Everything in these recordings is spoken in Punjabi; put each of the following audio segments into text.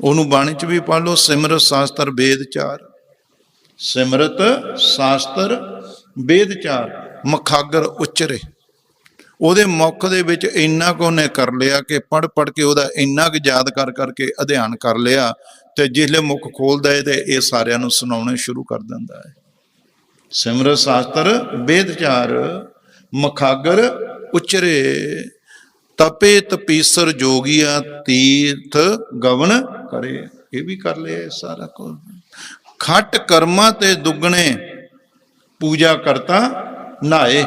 ਉਹਨੂੰ ਬਾਣੀ ਚ ਵੀ ਪਾ ਲਓ, ਸਿਮਰਤ, ਸ਼ਾਸਤਰ, ਵੇਦ, ਚਾਰ। ਸਿਮਰਤ, ਸ਼ਾਸਤਰ, ਵੇਦ, ਚਾਰ। ਮਖਾਗਰ, ਉਚਰੇ। ਉਹਦੇ ਮੁੱਖ ਦੇ ਵਿੱਚ ਇੰਨਾ ਕੁ ਉਹਨੇ ਕਰ ਲਿਆ ਕਿ ਪੜ ਪੜ ਕੇ ਉਹਦਾ ਇੰਨਾ ਕੁ ਯਾਦ ਕਰ ਕਰਕੇ ਅਧਿਐਨ ਕਰ ਲਿਆ ਤੇ ਜਿਸਲੇ ਮੁੱਖ ਖੋਲਦਾ ਹੈ ਤੇ ਇਹ ਸਾਰਿਆਂ ਨੂੰ ਸੁਣਾਉਣੇ ਸ਼ੁਰੂ ਕਰ ਦਿੰਦਾ ਹੈ ਸਿਮਰਤ, ਸ਼ਾਸਤਰ, ਵੇਦ, ਚਾਰ। ਮਖਾਗਰ, ਉਚਰੇ। ਤਪੇ ਤਪੀਸਰ ਜੋਗੀਆ, ਤੀਰਥ, ਗਵਨ ਕਰੇ ਇਹ ਵੀ ਕਰ ਲਿਆ ਸਾਰਾ ਕੁਝ। ਖੱਟ ਕਰਮਾਂ ਤੇ ਦੁੱਗਣੇ ਪੂਜਾ ਕਰਤਾ ਨਾਏ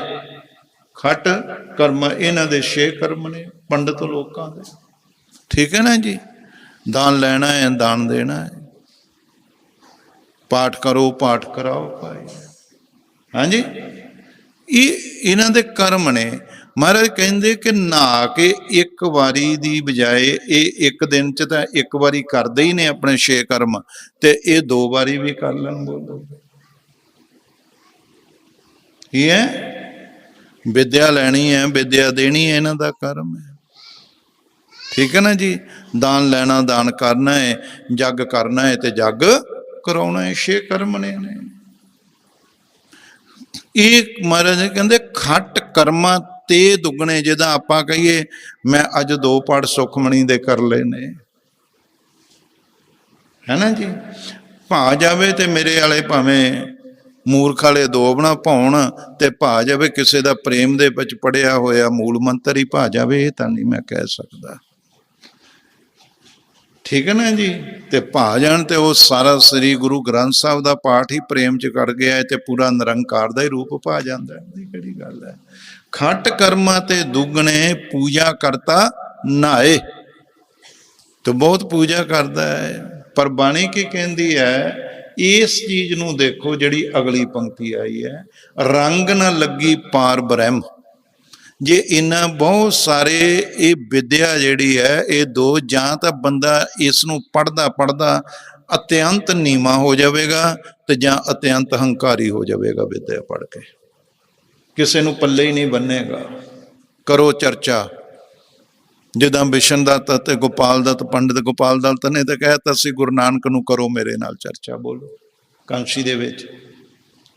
ਖੱਟ ਕਰਮ ਇਹਨਾਂ ਦੇ ਛੇ ਕਰਮ ਨੇ, ਪੰਡਤ ਲੋਕਾਂ ਦੇ। ਠੀਕ ਹੈ ਨਾ ਜੀ? ਦਾਨ ਲੈਣਾ ਹੈ, ਦਾਨ ਦੇਣਾ ਹੈ। ਪਾਠ ਕਰੋ, ਪਾਠ ਕਰਾਓ ਭਾਈ। ਹਾਂਜੀ? ਇਹ ਇਹਨਾਂ ਦੇ ਕਰਮ ਨੇ ਮਹਾਰਾਜ ਕਹਿੰਦੇ ਕਿ ਨਹਾ ਕੇ ਇੱਕ ਵਾਰੀ ਦੀ ਬਜਾਏ ਇਹ ਇੱਕ ਦਿਨ ਚ ਤਾਂ ਇੱਕ ਵਾਰੀ ਕਰਦੇ ਹੀ ਨੇ ਆਪਣੇ ਛੇ ਕਰਮ, ਤੇ ਇਹ ਦੋ ਵਾਰੀ ਵੀ ਕਰ ਲੈਣ ਬੋਲੋ ਇਹ ਹੈ? ਵਿਦਿਆ ਲੈਣੀ ਹੈ, ਵਿਦਿਆ ਦੇਣੀ ਹੈ, ਇਹਨਾਂ ਦਾ ਕਰਮ ਹੈ। ਠੀਕ ਹੈ ਨਾ ਜੀ? ਦਾਨ ਲੈਣਾ, ਦਾਨ ਕਰਨਾ ਹੈ, ਜੱਗ ਕਰਨਾ ਹੈ ਤੇ ਜੱਗ ਕਰਾਉਣਾ ਹੈ, ਛੇ ਕਰਮ ਨੇ ਇਹ ਮਹਾਰਾਜ ਕਹਿੰਦੇ ਖੱਟ ਕਰਮਾਂ ਤੇ ਦੁੱਗਣੇ ਜਿਹਦਾ ਆਪਾਂ ਕਹੀਏ, ਮੈਂ ਅੱਜ ਦੋ ਪੜ ਸੁਖਮਣੀ ਦੇ ਕਰ ਲਏ ਨੇ। ਹੈ ਜੀ? ਭਾ ਜਾਵੇ ਤੇ ਮੇਰੇ ਵਾਲੇ ਭਾਵੇਂ ਮੂਰਖ ਵਾਲੇ ਦੋ ਬਣਾ ਪਾਉਣ ਤੇ ਭਾ ਜਾਵੇ ਕਿਸੇ ਦਾ ਪ੍ਰੇਮ ਦੇ ਵਿੱਚ ਪੜਿਆ ਹੋਇਆ ਮੂਲ ਮੰਤਰ ਹੀ ਭਾ ਜਾਵੇ, ਇਹ ਤਾਂ ਨਹੀਂ ਮੈਂ ਕਹਿ ਸਕਦਾ। ਠੀਕ ਹੈ ਨਾ ਜੀ? ਤੇ ਭਾ ਜਾਣ ਤੇ ਉਹ ਸਾਰਾ ਸ੍ਰੀ ਗੁਰੂ ਗ੍ਰੰਥ ਸਾਹਿਬ ਦਾ ਪਾਠ ਹੀ ਪ੍ਰੇਮ ਚ ਕੱਢ ਗਿਆ ਤੇ ਪੂਰਾ ਨਿਰੰਕਾਰ ਦਾ ਹੀ ਰੂਪ ਭਾ ਜਾਂਦਾ ਹੈ। ਕਿਹੜੀ ਗੱਲ ਹੈ? ਖੱਟ ਕਰਮਾਂ ਤੇ ਦੁੱਗਣੇ ਪੂਜਾ ਕਰਤਾ ਨਾਏ। ਤੇ ਬਹੁਤ ਪੂਜਾ ਕਰਦਾ ਹੈ। ਪਰ ਬਾਣੀ ਕੀ ਕਹਿੰਦੀ ਹੈ, ਇਸ ਚੀਜ਼ ਨੂੰ ਦੇਖੋ ਜਿਹੜੀ ਅਗਲੀ ਪੰਕਤੀ ਆਈ ਹੈ, ਰੰਗ ਨਾ ਲੱਗੀ ਪਾਰ ਬ੍ਰਹਮ। ਜੇ ਇਹਨਾਂ ਬਹੁਤ ਸਾਰੇ ਇਹ ਵਿਦਿਆ ਜਿਹੜੀ ਹੈ, ਇਹ ਦੋ, ਜਾਂ ਤਾਂ ਬੰਦਾ ਇਸ ਨੂੰ ਪੜਦਾ ਪੜਦਾ ਅਤਿਅੰਤ ਨੀਮਾ ਹੋ ਜਾਵੇਗਾ ਤੇ ਜਾਂ ਅਤਿਅੰਤ ਹੰਕਾਰੀ ਹੋ ਜਾਵੇਗਾ ਵਿਦਿਆ ਪੜ ਕੇ। ਕਿਸੇ ਨੂੰ ਪੱਲੇ ਹੀ ਨਹੀਂ ਬੰਨੇਗਾ ਕਰੋ ਚਰਚਾ। ਜਿੱਦਾਂ ਬਿਸ਼ਨ ਦੱਤ ਤੇ ਗੋਪਾਲ ਦੱਤ, ਪੰਡਿਤ ਗੋਪਾਲ ਦੱਤ ਨੇ ਤਾਂ ਕਹਿਤਾ ਸੀ, ਗੁਰੂ ਨਾਨਕ ਨੂੰ ਕਰੋ ਮੇਰੇ ਨਾਲ ਚਰਚਾ, ਬੋਲੋ। ਕਾਂਸ਼ੀ ਦੇ ਵਿੱਚ।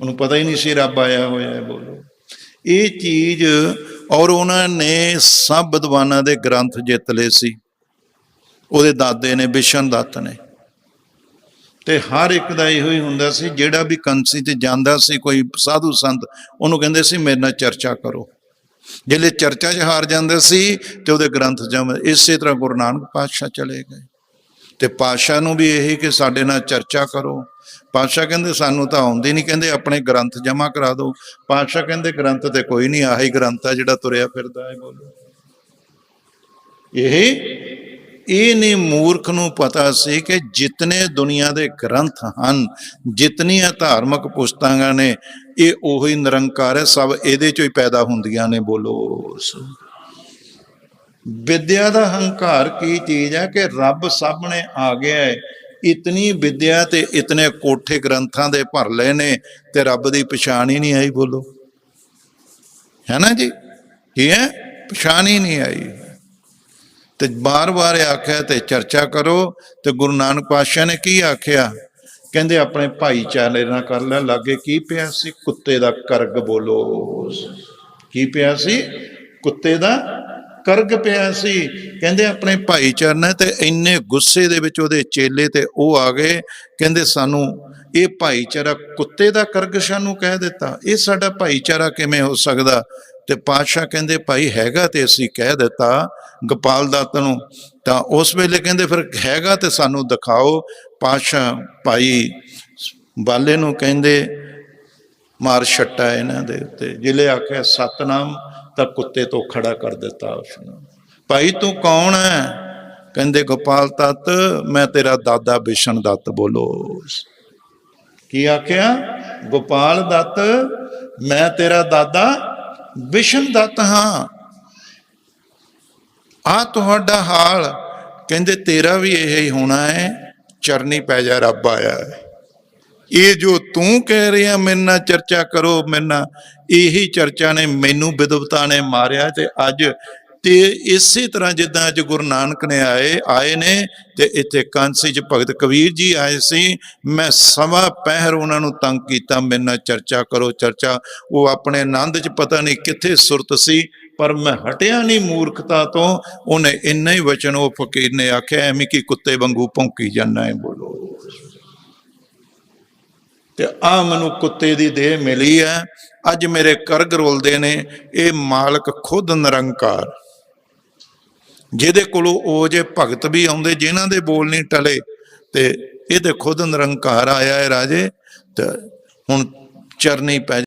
ਉਹਨੂੰ ਪਤਾ ਹੀ ਨਹੀਂ ਸੀ ਰੱਬ ਆਇਆ ਹੋਇਆ ਹੈ, ਬੋਲੋ। ਇਹ ਚੀਜ਼ ਔਰ ਉਹਨਾਂ ਨੇ ਸਭ ਵਿਦਵਾਨਾਂ ਦੇ ਗ੍ਰੰਥ ਜਿੱਤ ਲਏ ਸੀ। ਉਹਦੇ ਦਾਦੇ ਨੇ, ਬਿਸ਼ਨ ਦੱਤ ਨੇ। ਤੇ ਹਰ ਇੱਕ ਦਾ ਇਹੋ ਹੀ ਹੁੰਦਾ ਸੀ, ਜਿਹੜਾ ਵੀ ਕੰਸੀ ਤੇ ਜਾਂਦਾ ਸੀ, ਕੋਈ ਸਾਧੂ ਸੰਤ, ਉਹਨੂੰ ਕਹਿੰਦੇ ਸੀ, ਮੇਰੇ ਨਾਲ ਚਰਚਾ ਕਰੋ। ਜਿਹੜੇ ਚਰਚਾ 'ਚ ਹਾਰ ਜਾਂਦੇ ਸੀ ਤੇ ਉਹਦੇ ਗ੍ਰੰਥ ਜਮ, ਇਸੇ ਤਰ੍ਹਾਂ ਗੁਰੂ ਨਾਨਕ ਪਾਤਸ਼ਾਹ ਚਲੇ ਗਏ। ਤੇ ਪਾਤਸ਼ਾਹ ਨੂੰ ਵੀ ਇਹੀ ਕਿ ਸਾਡੇ ਨਾਲ ਚਰਚਾ ਕਰੋ। ਪਾਤਸ਼ਾਹ ਕਹਿੰਦੇ, ਸਾਨੂੰ ਤਾਂ ਆਉਂਦੀ ਨਹੀਂ ਕਹਿੰਦੇ, ਆਪਣੇ ਗ੍ਰੰਥ ਜਮ੍ਹਾਂ ਕਰਾ ਦਿਓ। ਪਾਤਸ਼ਾਹ ਕਹਿੰਦੇ, ਗ੍ਰੰਥ ਤੇ ਕੋਈ ਨਹੀਂ ਆਹੀ ਗ੍ਰੰਥ ਆ ਜਿਹੜਾ ਤੁਰਿਆ ਫਿਰਦਾ ਹੈ ਬੋਲੋ। ਇਹ ਇਹ ਨੇ ਮੂਰਖ ਨੂੰ ਪਤਾ ਸੀ ਕਿ ਜਿਤਨੇ ਦੁਨੀਆ ਦੇ ਗ੍ਰੰਥ ਹਨ, ਜਿਤਨੀਆਂ ਧਾਰਮਿਕ ਪੁਸਤਕਾਂ ਨੇ, ਇਹ ਉਹੀ ਨਿਰੰਕਾਰ ਹੈ, ਸਭ ਇਹਦੇ ਚੋਂ ਹੀ ਪੈਦਾ ਹੁੰਦੀਆਂ ਨੇ, ਬੋਲੋ ਵਿਦਿਆ ਦਾ ਹੰਕਾਰ ਕੀ ਚੀਜ਼ ਹੈ ਕਿ ਰੱਬ ਸਾਹਮਣੇ ਆ ਗਿਆ ਹੈ, ਇਤਨੀ ਵਿਦਿਆ ਤੇ ਇਤਨੇ ਕੋਠੇ ਗ੍ਰੰਥਾਂ ਦੇ ਭਰ ਲਏ ਨੇ ਤੇ ਰੱਬ ਦੀ ਪਛਾਣ ਹੀ ਨਹੀਂ ਆਈ, ਬੋਲੋ। ਹੈ ਨਾ ਜੀ? ਕੀ ਹੈ? ਪਛਾਣ ਹੀ ਨਹੀਂ ਆਈ। ਤੇ ਬਾਰ-ਬਾਰ ਆਖਿਆ ਤੇ ਚਰਚਾ ਕਰੋ ਤੇ ਗੁਰੂ ਨਾਨਕ ਪਾਤਸ਼ਾਹ ਨੇ ਕੀ ਆਖਿਆ? ਕਹਿੰਦੇ ਆਪਣੇ ਭਾਈਚਾਰੇ ਨਾਲ ਕਰ ਲੈ, ਲਾਗੇ ਕੀ ਪਿਆ ਸੀ? ਕੁੱਤੇ ਦਾ ਕਰਗ ਬੋਲੋ। ਕੀ ਪਿਆ ਸੀ? ਕੁੱਤੇ ਦਾ ਕਰਗ ਪਿਆ ਸੀ। ਕਹਿੰਦੇ ਆਪਣੇ ਭਾਈਚਾਰੇ ਨੇ ਤੇ ਇੰਨੇ ਗੁੱਸੇ ਦੇ ਵਿੱਚ ਉਹਦੇ ਚੇਲੇ ਤੇ ਉਹ ਆ ਗਏ। ਕਹਿੰਦੇ ਸਾਨੂੰ ਇਹ ਭਾਈਚਾਰਾ ਕੁੱਤੇ ਦਾ ਕਰਗ ਸਾਨੂੰ ਕਹਿ ਦਿੱਤਾ। ਇਹ ਸਾਡਾ ਭਾਈਚਾਰਾ ਕਿਵੇਂ ਹੋ ਸਕਦਾ? ਤੇ ਪਾਤਸ਼ਾਹ ਕਹਿੰਦੇ, ਭਾਈ ਹੈਗਾ ਤੇ ਅਸੀਂ ਕਹਿ ਦਿੱਤਾ ਗੋਪਾਲ ਦਾਤ ਨੂੰ। ਤਾਂ ਉਸ ਵੇਲੇ ਕਹਿੰਦੇ, ਫਿਰ ਹੈਗਾ ਤੇ ਸਾਨੂੰ ਦਿਖਾਓ। ਪਾਤਸ਼ਾਹ ਭਾਈ ਬਾਲੇ ਨੂੰ ਕਹਿੰਦੇ, ਮਾਰ ਛੱਟਾ ਇਹਨਾਂ ਦੇ ਉੱਤੇ। ਜਿਲੇ ਆਖਿਆ, ਸਤਨਾਮ ਤਾਂ ਕੁੱਤੇ ਤੋਂ ਖੜਾ ਕਰ ਦਿੱਤਾ ਉਸਨੂੰ। ਭਾਈ ਤੂੰ ਕੌਣ ਹੈ ਕਹਿੰਦੇ, ਗੋਪਾਲ ਤਤ ਮੈਂ ਤੇਰਾ ਦਾਦਾ ਬਿਸ਼ਨ ਦੱਤ ਬੋਲੋ। ਕੀ ਆਖਿਆ? ਗੋਪਾਲ ਦੱਤ, ਮੈਂ ਤੇਰਾ ਦਾਦਾ ਬਿਸ਼ਨ ਦੱਤ ਹਾਂ। ਆ ਤੁਹਾਡਾ ਹਾਲ ਕਹਿੰਦੇ ਤੇਰਾ ਵੀ ਇਹ ਹੀ ਹੋਣਾ ਹੈ, ਚਰਨੀ ਪੈ ਜਾ, ਰੱਬ ਆਇਆ ਹੈ। ਇਹ ਜੋ ਤੂੰ ਕਹਿ ਰਿਹਾ, ਮੇਰੇ ਨਾਲ ਚਰਚਾ ਕਰੋ, ਮੇਰੇ ਨਾਲ ਇਹੀ ਚਰਚਾ ਨੇ, ਮੈਨੂੰ ਵਿਦਵਤਾ ਨੇ ਮਾਰਿਆ ਤੇ ਅੱਜ ਤੇ ਇਸੇ ਤਰ੍ਹਾਂ ਜਿੱਦਾਂ ਅੱਜ ਗੁਰੂ ਨਾਨਕ ਨੇ ਆਏ ਆਏ ਨੇ ਤੇ ਇੱਥੇ ਕਾਂਸੀ ਚ ਭਗਤ ਕਬੀਰ ਜੀ ਆਏ ਸੀ। ਮੈਂ ਸਵਾ ਪਹਿਰ ਉਹਨਾਂ ਨੂੰ ਤੰਗ ਕੀਤਾ, ਮੇਰੇ ਨਾਲ ਚਰਚਾ ਕਰੋ, ਚਰਚਾ। ਉਹ ਆਪਣੇ ਆਨੰਦ ਚ ਪਤਾ ਨਹੀਂ ਕਿੱਥੇ ਸੁਰਤ ਸੀ, ਪਰ ਮੈਂ ਹਟਿਆ ਨਹੀਂ ਮੂਰਖਤਾ ਤੋਂ। ਉਹਨੇ ਇੰਨਾ ਹੀ ਵਚਨ ਉਹ ਫਕੀਰ ਨੇ ਆਖਿਆ, ਐਵੇਂ ਕਿ ਕੁੱਤੇ ਵਾਂਗੂ ਭੌਂਕੀ ਜਾਂਦਾ ਹੈ ਬੋਲੋ। ਤੇ ਆ ਮੈਨੂੰ ਕੁੱਤੇ ਦੀ ਦੇਹ ਮਿਲੀ ਹੈ। ਅੱਜ ਮੇਰੇ ਕਰਗ ਰੋਲਦੇ ਨੇ, ਇਹ ਮਾਲਕ ਖੁਦ ਨਿਰੰਕਾਰ। ਜਿਹਦੇ ਕੋਲੋਂ ਉਹ ਜੇ ਭਗਤ ਵੀ ਆਉਂਦੇ, ਜਿਨ੍ਹਾਂ ਦੇ ਬੋਲ ਨਹੀਂ ਟਲੇ, ਤੇ ਇਹ ਤੇ ਖੁਦ ਨਿਰੰਕਾਰ ਆਇਆ ਹੈ ਰਾਜੇ, ਤੇ ਹੁਣ ਚਰਨੀ ਪੈ